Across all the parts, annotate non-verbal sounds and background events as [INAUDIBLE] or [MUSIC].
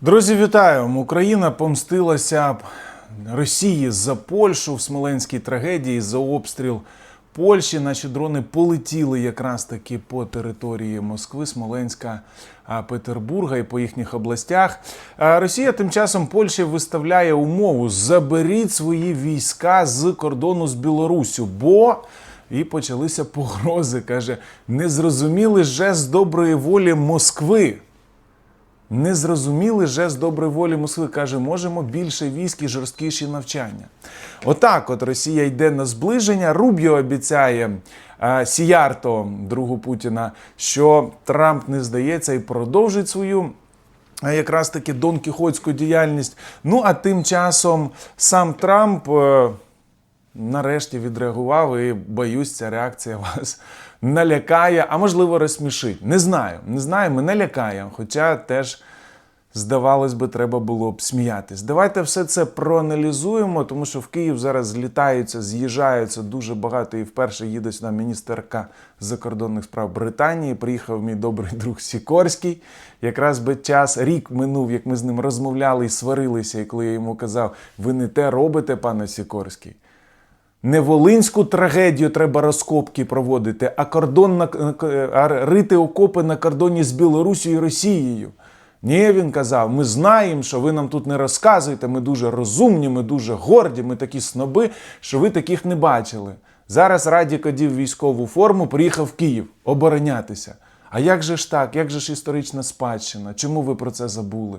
Друзі, вітаю! Україна помстилася Росії за Польщу в Смоленській трагедії за обстріл Польщі. Наші дрони полетіли якраз таки по території Москви, Смоленська, Петербурга і по їхніх областях. Росія тим часом Польщі виставляє умову: заберіть свої війська з кордону з Білоруссю, бо. І почалися погрози. каже, незрозумілий жест доброї волі Москви. Незрозумілий жест доброї волі Москви каже, можемо більше військ і жорсткіші навчання. Отак, от Росія йде на зближення. Рубіо обіцяє е, Сіярто, другу Путіна, що Трамп не здається і продовжить свою. е, Якраз таки Дон Кіхотську діяльність. Ну а тим часом сам Трамп е, нарешті відреагував і боюсь, ця реакція [LAUGHS] вас налякає, а можливо розсмішить. Не знаю, не знаю, мене лякає, хоча теж. Здавалось би, треба було б сміятись. Давайте все це проаналізуємо, тому що в Київ зараз злітаються, з'їжджаються дуже багато. І вперше їде сюди міністерка закордонних справ Британії. Приїхав мій добрий [LAUGHS] друг Сікорський. Якраз би час рік минув, як ми з ним розмовляли і сварилися. І коли я йому казав, ви не те робите, пане Сікорський. Не волинську трагедію треба розкопки проводити, а кордон на а рити окопи на кордоні з Білорусією і Росією. Ні, він казав, ми знаємо, що ви нам тут не розказуєте, ми дуже розумні, ми дуже горді, ми такі сноби, що ви таких не бачили. Зараз Радік одів військову форму, приїхав в Київ оборонятися. А як же ж так? Як же ж історична спадщина? Чому ви про це забули?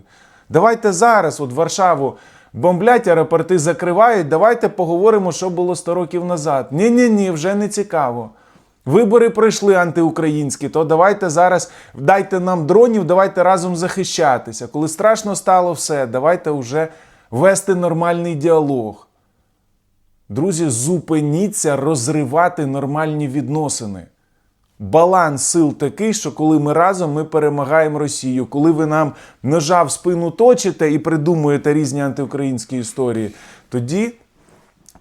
Давайте зараз, от Варшаву бомблять, аеропорти закривають. Давайте поговоримо, що було 100 років назад. Ні, ні, ні, вже не цікаво. Вибори пройшли антиукраїнські, то давайте зараз дайте нам дронів, давайте разом захищатися. Коли страшно стало все, давайте вже вести нормальний діалог. Друзі, зупиніться розривати нормальні відносини. Баланс сил такий, що коли ми разом ми перемагаємо Росію, коли ви нам ножа в спину точите і придумуєте різні антиукраїнські історії, тоді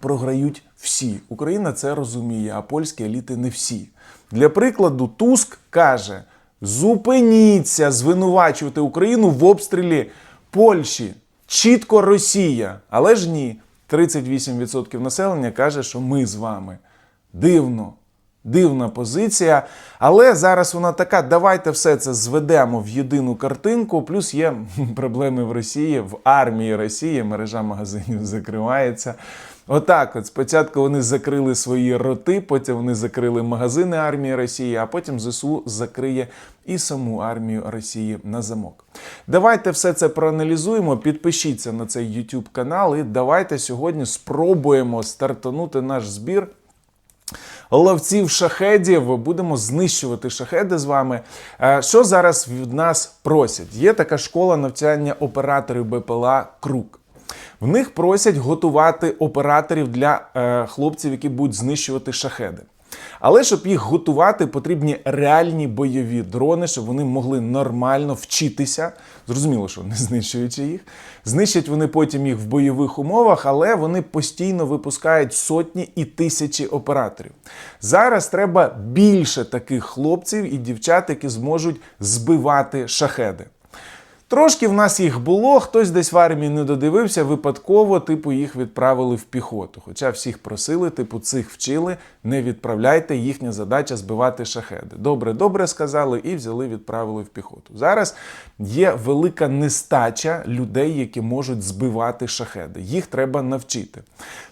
програють всі. Україна це розуміє, а польські еліти не всі. Для прикладу, Туск каже: зупиніться звинувачувати Україну в обстрілі Польщі. Чітко Росія. Але ж ні. 38% населення каже, що ми з вами. Дивно. Дивна позиція, але зараз вона така: давайте все це зведемо в єдину картинку. Плюс є [LAUGHS] проблеми в Росії, в армії Росії мережа магазинів закривається. Отак, от спочатку вони закрили свої роти, потім вони закрили магазини армії Росії, а потім ЗСУ закриє і саму армію Росії на замок. Давайте все це проаналізуємо. Підпишіться на цей YouTube канал, і давайте сьогодні спробуємо стартанути наш збір ловців шахедів. Будемо знищувати шахеди з вами. Е, Що зараз від нас просять? Є така школа навчання операторів БПЛА Крук. В них просять готувати операторів для е, хлопців, які будуть знищувати шахеди. Але щоб їх готувати, потрібні реальні бойові дрони, щоб вони могли нормально вчитися. Зрозуміло, що не знищуючи їх. Знищать вони потім їх в бойових умовах, але вони постійно випускають сотні і тисячі операторів. Зараз треба більше таких хлопців і дівчат, які зможуть збивати шахеди. Трошки в нас їх було, хтось десь в армії не додивився, випадково, типу, їх відправили в піхоту. Хоча всіх просили, типу, цих вчили, не відправляйте, їхня задача збивати шахеди. Добре, добре сказали і взяли, відправили в піхоту. Зараз є велика нестача людей, які можуть збивати шахеди. Їх треба навчити.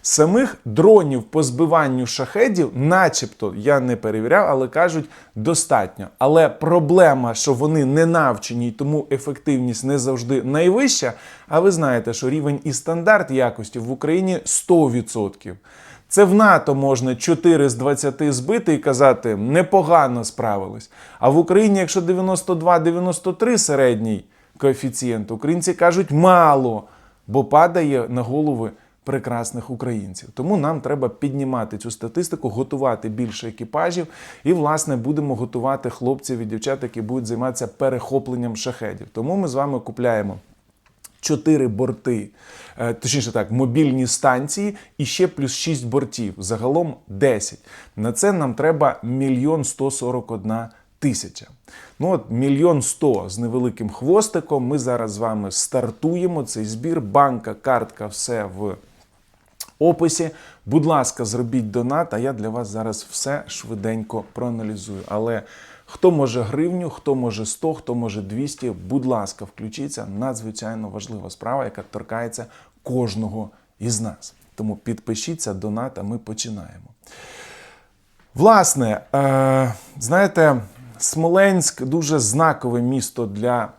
Самих дронів по збиванню шахедів, начебто, я не перевіряв, але кажуть, достатньо. Але проблема, що вони не навчені, тому ефективність не завжди найвища. А ви знаєте, що рівень і стандарт якості в Україні 100%. Це в НАТО можна 4 з 20 збити і казати, непогано справились. А в Україні, якщо 92-93 середній коефіцієнт, українці кажуть мало, бо падає на голови прекрасних українців. Тому нам треба піднімати цю статистику, готувати більше екіпажів, і, власне, будемо готувати хлопців і дівчат, які будуть займатися перехопленням шахедів. Тому ми з вами купляємо. Чотири борти, е, точніше так, мобільні станції і ще плюс 6 бортів. Загалом 10. На це нам треба мільйон 141 тисяча. Ну от мільйон сто з невеликим хвостиком. Ми зараз з вами стартуємо цей збір. Банка, картка, все в описі. Будь ласка, зробіть донат, а я для вас зараз все швиденько проаналізую. Але хто може гривню, хто може 100, хто може 200, будь ласка, включіться. Надзвичайно важлива справа, яка торкається кожного із нас. Тому підпишіться, донат, а ми починаємо. Власне, е, знаєте, Смоленськ дуже знакове місто для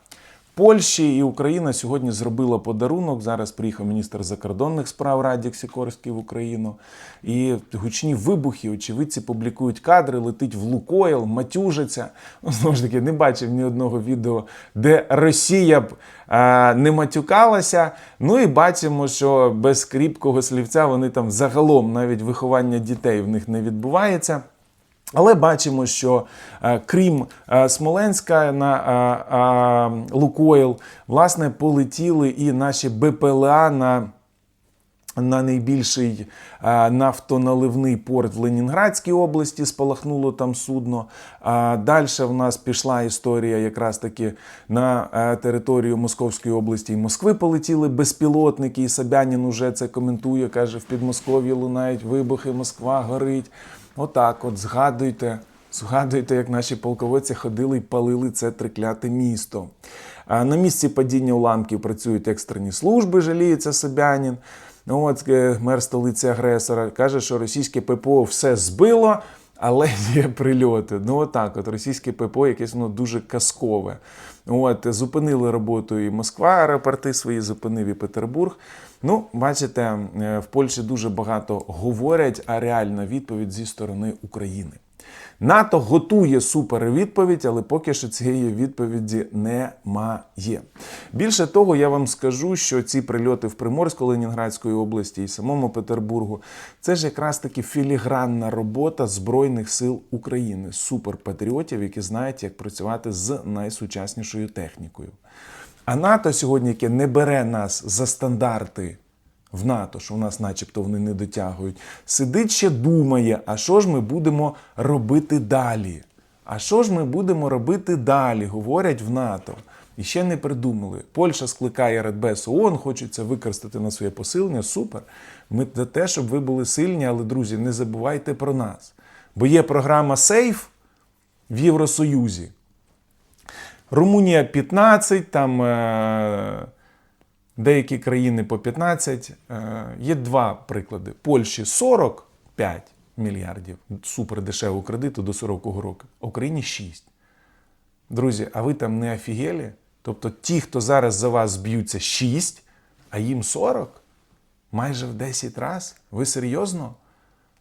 Польщі і Україна сьогодні зробила подарунок. Зараз приїхав міністр закордонних справ Радік Сікорський в Україну. І гучні вибухи, очевидці публікують кадри, летить в Лукойл, матюжиться. Ну, знову ж таки, не бачив ні одного відео, де Росія б е, не матюкалася. Ну і бачимо, що без кріпкого слівця вони там загалом навіть виховання дітей в них не відбувається. Але бачимо, що е, крім е, Смоленська на е, Лукойл, власне, полетіли і наші БПЛА на. На найбільший нафтоналивний порт в Ленінградській області спалахнуло там судно. Далі в нас пішла історія якраз таки на територію Московської області і Москви полетіли безпілотники. І Собянін уже це коментує, каже: в Підмосков'ї лунають вибухи, Москва горить. Отак, от згадуйте, згадуйте, як наші полководці ходили і палили це трикляте місто. На місці падіння уламків працюють екстрені служби, жаліється Собянін. Ну, от е, мер столиці агресора каже, що російське ППО все збило, але [LAUGHS] є прильоти. Ну, отак, от російське ППО якесь воно дуже казкове. От, зупинили роботу і Москва, аеропорти свої, зупинив і Петербург. Ну, бачите, е, в Польщі дуже багато говорять, а реальна відповідь зі сторони України. НАТО готує супервідповідь, але поки що цієї відповіді немає. Більше того, я вам скажу, що ці прильоти в Приморську Ленінградської області і самому Петербургу це ж якраз таки філігранна робота Збройних сил України, суперпатріотів, які знають, як працювати з найсучаснішою технікою. А НАТО сьогодні, яке не бере нас за стандарти в НАТО, що у нас, начебто, вони не дотягують, сидить ще думає, а що ж ми будемо робити далі? А що ж ми будемо робити далі? Говорять в НАТО. І ще не придумали. Польща скликає Радбез ООН, хочуть це використати на своє посилення. Супер. Ми за те, щоб ви були сильні, але, друзі, не забувайте про нас. Бо є програма Сейф в Євросоюзі. Румунія 15, там е, деякі країни по 15. Е, є два приклади. Польщі 45 мільярдів супер дешевого кредиту до 40-го року, Україні 6. Друзі, а ви там не офігелі? Тобто ті, хто зараз за вас б'ються 6, а їм 40? Майже в 10 разів? Ви серйозно?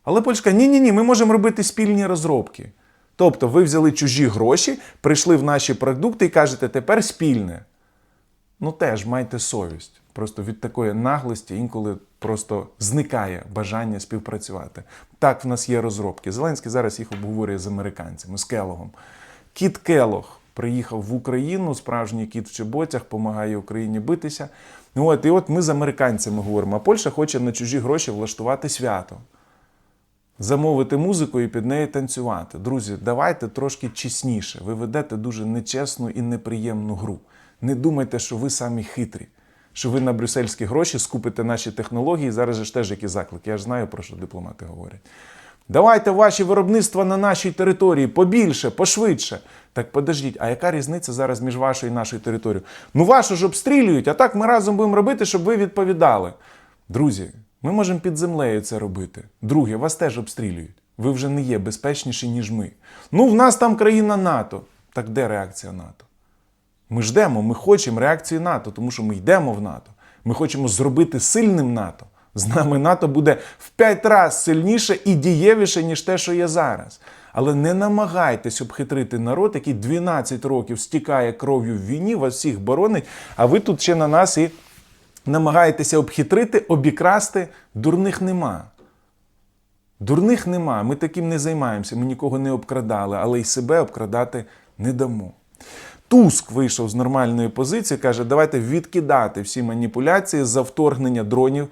Але Польська, ні-ні ні, ми можемо робити спільні розробки. Тобто ви взяли чужі гроші, прийшли в наші продукти і кажете, тепер спільне. Ну теж майте совість. Просто від такої наглості інколи просто зникає бажання співпрацювати. Так, в нас є розробки. Зеленський зараз їх обговорює з американцями, з Келогом. Кіт Келог приїхав в Україну, справжній кіт в чеботях, допомагає Україні битися. Ну От, і от ми з американцями говоримо, а Польща хоче на чужі гроші влаштувати свято замовити музику і під неї танцювати. Друзі, давайте трошки чесніше. Ви ведете дуже нечесну і неприємну гру. Не думайте, що ви самі хитрі, що ви на брюссельські гроші скупите наші технології. Зараз ж теж які заклики. Я ж знаю, про що дипломати говорять. Давайте ваші виробництва на нашій території побільше, пошвидше. Так подождіть, а яка різниця зараз між вашою і нашою територією? Ну вашу ж обстрілюють, а так ми разом будемо робити, щоб ви відповідали. Друзі, ми можемо під землею це робити. Друге, вас теж обстрілюють. Ви вже не є безпечніші, ніж ми. Ну, в нас там країна НАТО. Так де реакція НАТО? Ми ждемо, ми хочемо реакції НАТО, тому що ми йдемо в НАТО. Ми хочемо зробити сильним НАТО. З нами НАТО буде в п'ять разів сильніше і дієвіше, ніж те, що є зараз. Але не намагайтесь обхитрити народ, який 12 років стікає кров'ю в війні, вас всіх боронить, а ви тут ще на нас і намагаєтеся обхитрити, обікрасти, дурних нема. Дурних нема. Ми таким не займаємося, ми нікого не обкрадали, але й себе обкрадати не дамо. Туск вийшов з нормальної позиції, каже, давайте відкидати всі маніпуляції за вторгнення дронів.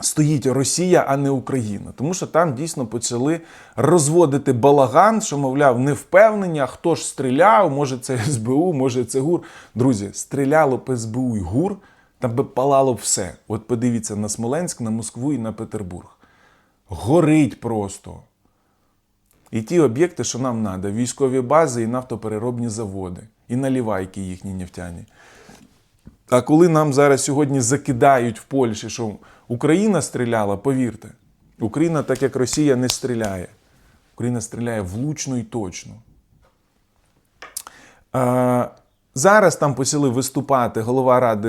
стоїть Росія, а не Україна. Тому що там дійсно почали розводити балаган, що, мовляв, не впевнені, а хто ж стріляв, може це [LAUGHS] СБУ, може це ГУР. Друзі, стріляло б СБУ і ГУР, там би палало б все. От подивіться на Смоленськ, на Москву і на Петербург. Горить просто. І ті об'єкти, що нам треба, військові бази і нафтопереробні заводи, і налівайки їхні нефтяні. А коли нам зараз сьогодні закидають в Польщі, що Україна стріляла, повірте, Україна, так як Росія, не стріляє. Україна стріляє влучно і точно. Зараз там почали виступати голова Ради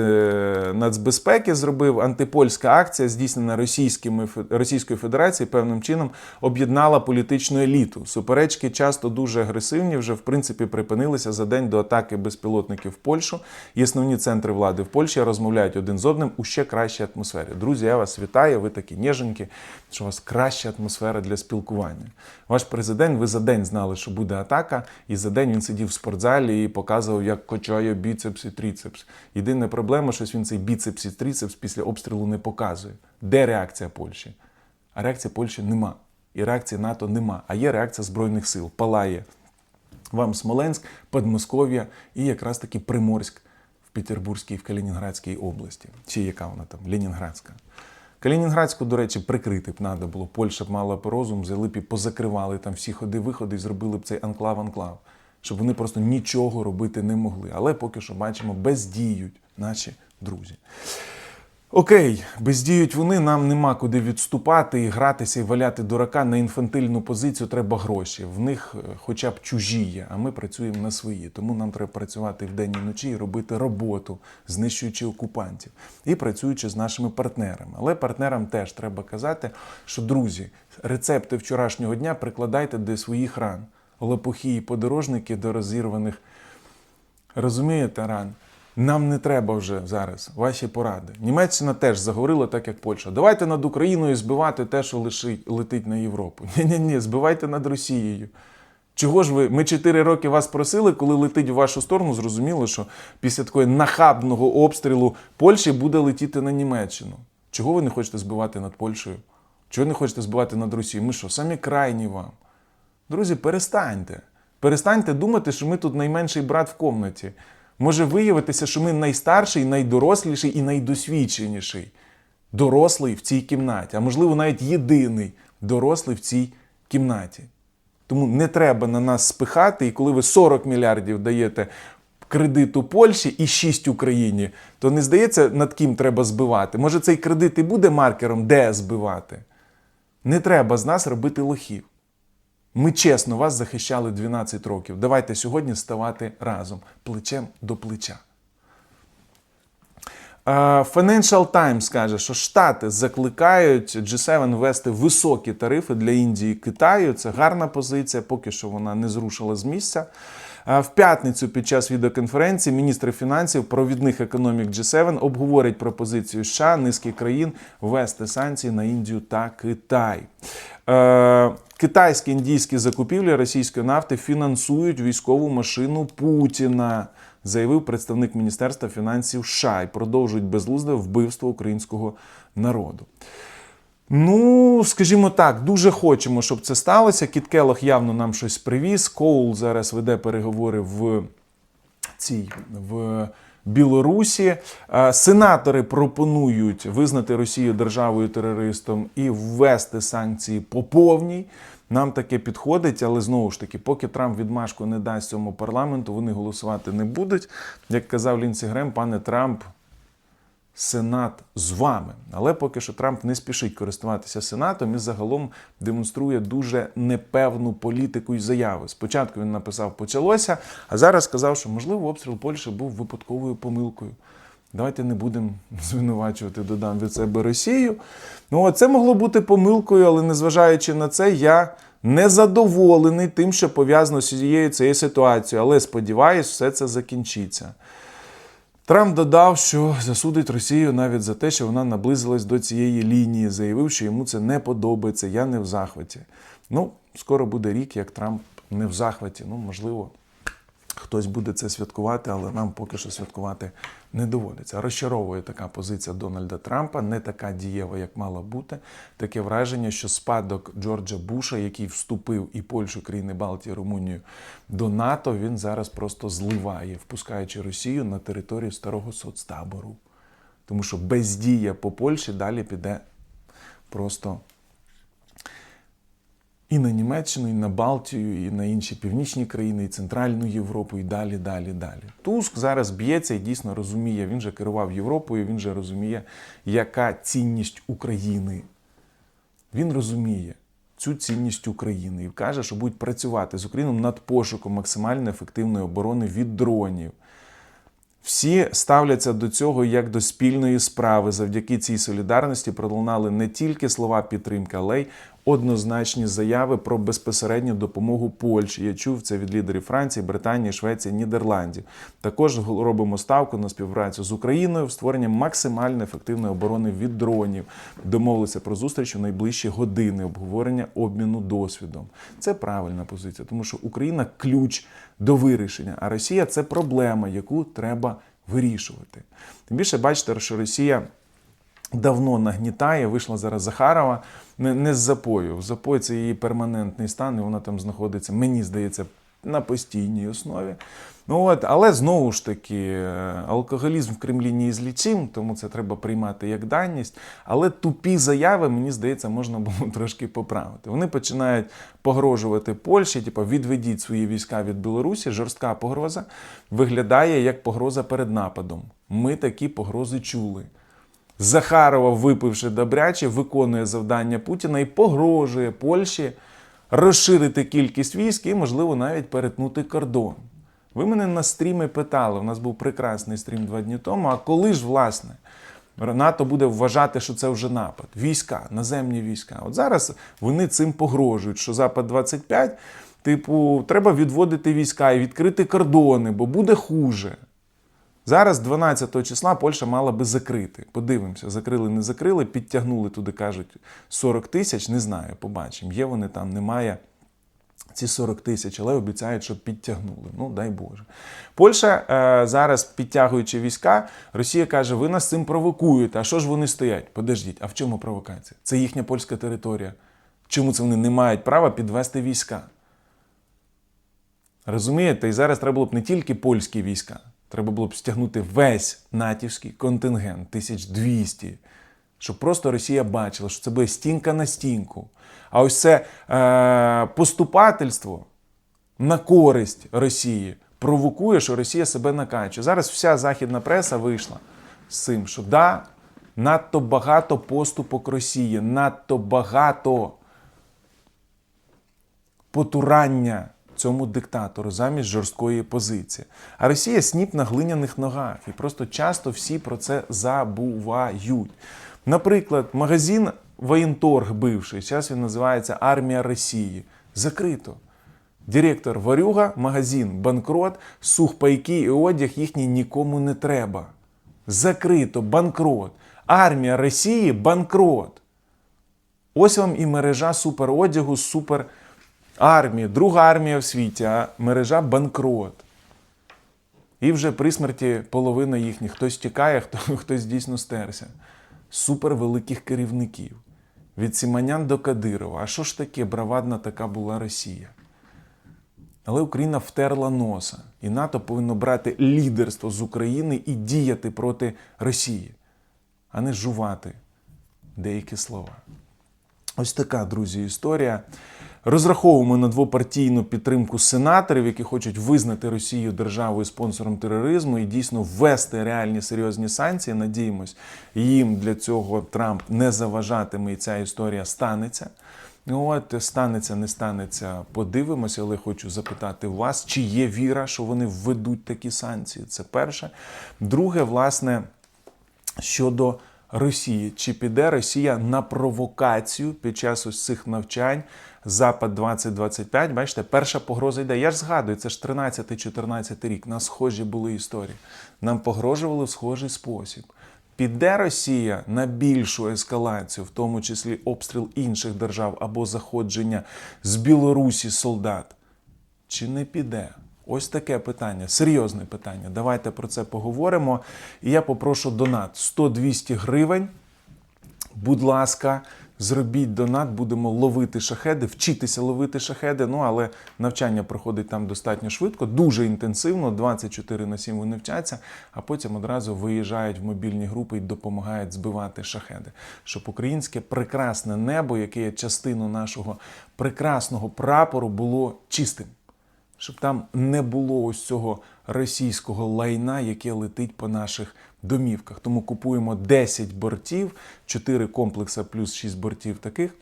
нацбезпеки, зробив антипольська акція, здійснена російськими Російською Федерацією, певним чином об'єднала політичну еліту. Суперечки часто дуже агресивні, вже в принципі припинилися за день до атаки безпілотників в Польщу. І основні центри влади в Польщі розмовляють один з одним у ще кращій атмосфері. Друзі, я вас вітаю. Ви такі ніженькі, що у вас краща атмосфера для спілкування. Ваш президент, ви за день знали, що буде атака, і за день він сидів в спортзалі і показував, як качає біцепс і тріцепс. Єдина проблема, що він цей біцепс і тріцепс після обстрілу не показує. Де реакція Польщі? А реакції Польщі нема. І реакції НАТО нема. А є реакція Збройних сил. Палає вам Смоленськ, Подмосков'я і якраз таки Приморськ в Петербурзькій в Калінінградській області. Чи яка вона там? Ленінградська. Калінінградську, до речі, прикрити б треба було. Польща б мала б розум, взяли б і позакривали там всі ходи-виходи і зробили б цей анклав-анклав, щоб вони просто нічого робити не могли. Але поки що бачимо, бездіють наші друзі. Окей, бездіють вони, нам нема куди відступати і гратися і валяти дурака на інфантильну позицію треба гроші. В них е, хоча б чужі є, а ми працюємо на свої. Тому нам треба працювати вдень і вночі і робити роботу, знищуючи окупантів і працюючи з нашими партнерами. Але партнерам теж треба казати, що друзі, рецепти вчорашнього дня прикладайте до своїх ран. Лопухи і подорожники до розірваних. Розумієте, ран? Нам не треба вже зараз ваші поради. Німеччина теж заговорила так, як Польща. Давайте над Україною збивати те, що лишить, летить на Європу. [LAUGHS] Ні-ні, ні збивайте над Росією. Чого ж ви? Ми 4 роки вас просили, коли летить в вашу сторону, зрозуміло, що після такого нахабного обстрілу Польщі буде летіти на Німеччину. Чого ви не хочете збивати над Польщею? Чого не хочете збивати над Росією? Ми що, самі крайні вам? Друзі, перестаньте. Перестаньте думати, що ми тут найменший брат в комнаті. Може виявитися, що ми найстарший, найдоросліший і найдосвідченіший дорослий в цій кімнаті, а можливо, навіть єдиний дорослий в цій кімнаті. Тому не треба на нас спихати, і коли ви 40 мільярдів даєте кредиту Польщі і 6 Україні, то не здається, над ким треба збивати. Може, цей кредит і буде маркером, де збивати. Не треба з нас робити лохів. Ми чесно вас захищали 12 років. Давайте сьогодні ставати разом, плечем до плеча. Financial Times каже, що Штати закликають G7 ввести високі тарифи для Індії і Китаю. Це гарна позиція, поки що вона не зрушила з місця. В п'ятницю під час відеоконференції міністри фінансів провідних економік G7 обговорять пропозицію США низки країн ввести санкції на Індію та Китай. Е, Китайські індійські закупівлі російської нафти фінансують військову машину Путіна, заявив представник Міністерства фінансів США і продовжують безглузде вбивство українського народу. Ну, скажімо так, дуже хочемо, щоб це сталося. Кіт Келох явно нам щось привіз. Коул зараз веде переговори в цій в Білорусі. Е, Сенатори пропонують визнати Росію державою терористом і ввести санкції по повній. Нам таке підходить, але знову ж таки, поки Трамп відмашку не дасть цьому парламенту, вони голосувати не будуть. Як казав Лінсі Грем, пане Трамп, Сенат з вами. Але поки що Трамп не спішить користуватися Сенатом і загалом демонструє дуже непевну політику і заяви. Спочатку він написав почалося, а зараз сказав, що можливо обстріл Польщі був випадковою помилкою. Давайте не будемо [LAUGHS] звинувачувати, додам від себе Росію. Ну, це могло бути помилкою, але незважаючи на це, я незадоволений тим, що пов'язано з цією цією ситуацією. Але сподіваюсь, все це закінчиться. Трамп додав, що засудить Росію навіть за те, що вона наблизилась до цієї лінії, заявив, що йому це не подобається. Я не в захваті. Ну, скоро буде рік, як Трамп не в захваті. Ну, можливо, Хтось буде це святкувати, але нам поки що святкувати не доводиться. Розчаровує така позиція Дональда Трампа, не така дієва, як мала бути. Таке враження, що спадок Джорджа Буша, який вступив і Польщу, країни Балтії, Румунію до НАТО, він зараз просто зливає, впускаючи Росію на територію старого соцтабору. Тому що бездія по Польщі далі піде просто і на Німеччину, і на Балтію, і на інші північні країни, і Центральну Європу, і далі, далі, далі. Туск зараз б'ється і дійсно розуміє, він же керував Європою, він же розуміє, яка цінність України. Він розуміє цю цінність України і каже, що будуть працювати з Україною над пошуком максимально ефективної оборони від дронів. Всі ставляться до цього як до спільної справи. Завдяки цій солідарності пролунали не тільки слова підтримки, але й однозначні заяви про безпосередню допомогу Польщі. Я чув це від лідерів Франції, Британії, Швеції, Нідерландів. Також робимо ставку на співпрацю з Україною в створенні максимально ефективної оборони від дронів. Домовилися про зустріч у найближчі години обговорення обміну досвідом. Це правильна позиція, тому що Україна ключ до вирішення, а Росія це проблема, яку треба вирішувати. Тим більше бачите, що Росія давно нагнітає. Вийшла зараз Захарова не, не з запою. Запой це її перманентний стан, і вона там знаходиться, мені здається, на постійній основі. Ну от, але знову ж таки, е, алкоголізм в Кремлі не ізлічим, тому це треба приймати як даність. Але тупі заяви, мені здається, можна було [LAUGHS] трошки поправити. Вони починають погрожувати Польщі, типу, відведіть свої війська від Білорусі. Жорстка погроза виглядає як погроза перед нападом. Ми такі погрози чули. Захарова, випивши добряче, виконує завдання Путіна і погрожує Польщі розширити кількість військ і, можливо, навіть перетнути кордон. Ви мене на стрімі питали, у нас був прекрасний стрім два дні тому. А коли ж, власне, НАТО буде вважати, що це вже напад? Війська, наземні війська. От зараз вони цим погрожують, що Запад 25, типу, треба відводити війська і відкрити кордони, бо буде хуже. Зараз, 12 числа, Польща мала би закрити. Подивимося, закрили, не закрили, підтягнули туди, кажуть, 40 тисяч. Не знаю, побачимо. Є вони там, немає ці 40 тисяч, але обіцяють, що підтягнули. Ну, дай Боже. Польща е, зараз, підтягуючи війська, Росія каже: ви нас цим провокуєте. А що ж вони стоять? Подождіть, а в чому провокація? Це їхня польська територія. Чому це вони не мають права підвести війська? Розумієте, і зараз треба було б не тільки польські війська. Треба було б стягнути весь натівський контингент 1200, щоб просто Росія бачила, що це буде стінка на стінку. А ось це е, поступательство на користь Росії провокує, що Росія себе накачує. Зараз вся західна преса вийшла з цим, що да, надто багато поступок Росії, надто багато потурання цьому диктатору замість жорсткої позиції. А Росія сніп на глиняних ногах, і просто часто всі про це забувають. Наприклад, магазин Воєнторг бивший, зараз він називається Армія Росії. Закрито. Директор Варюга, магазин банкрот, сухпайки і одяг їхній нікому не треба. Закрито, банкрот. Армія Росії банкрот. Ось вам і мережа суперодягу, супер армії, друга армія в світі, а мережа банкрот. І вже при смерті половина їхніх хтось тікає, хто, [LAUGHS] хтось дійсно стерся. Супервеликих керівників. Від Сіманян до Кадирова. А що ж таке бравадна така була Росія? Але Україна втерла носа, і НАТО повинно брати лідерство з України і діяти проти Росії, а не жувати деякі слова. Ось така, друзі, історія. Розраховуємо на двопартійну підтримку сенаторів, які хочуть визнати Росію державою спонсором тероризму і дійсно ввести реальні серйозні санкції. Надіємось, їм для цього Трамп не заважатиме, і ця історія станеться. От станеться, не станеться, подивимося, але хочу запитати вас, чи є віра, що вони введуть такі санкції? Це перше. Друге, власне, щодо Росії, чи піде Росія на провокацію під час ось цих навчань Запад 2025? Бачите, перша погроза йде. Я ж згадую, це ж 13-14 рік. На схожі були історії. Нам погрожували в схожий спосіб. Піде Росія на більшу ескалацію, в тому числі обстріл інших держав або заходження з Білорусі солдат? Чи не піде? Ось таке питання, серйозне питання. Давайте про це поговоримо. І я попрошу донат 100-200 гривень. Будь ласка, зробіть донат, будемо ловити шахеди, вчитися ловити шахеди. Ну але навчання проходить там достатньо швидко, дуже інтенсивно. 24 на 7 вони вчаться, а потім одразу виїжджають в мобільні групи і допомагають збивати шахеди. Щоб українське прекрасне небо, яке є частиною нашого прекрасного прапору, було чистим щоб там не було ось цього російського лайна, яке летить по наших домівках. Тому купуємо 10 бортів, 4 комплекси плюс 6 бортів таких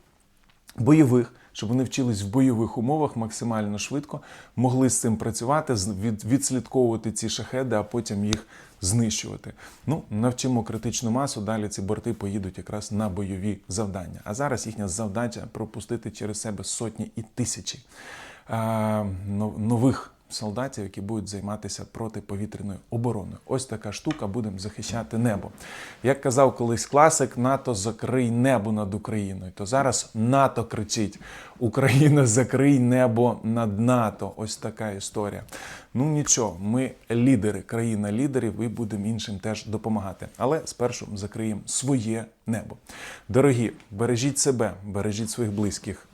бойових, щоб вони вчились в бойових умовах максимально швидко, могли з цим працювати, відслідковувати ці шахеди, а потім їх знищувати. Ну, навчимо критичну масу, далі ці борти поїдуть якраз на бойові завдання. А зараз їхня завдача пропустити через себе сотні і тисячі нових солдатів, які будуть займатися протиповітряною обороною. Ось така штука, будемо захищати небо. Як казав колись класик, НАТО закрий небо над Україною. То зараз НАТО кричить: Україна, закрий небо над НАТО. Ось така історія. Ну нічого, ми лідери, країна лідерів, і будемо іншим теж допомагати. Але спершу закриємо своє небо. Дорогі, бережіть себе, бережіть своїх близьких.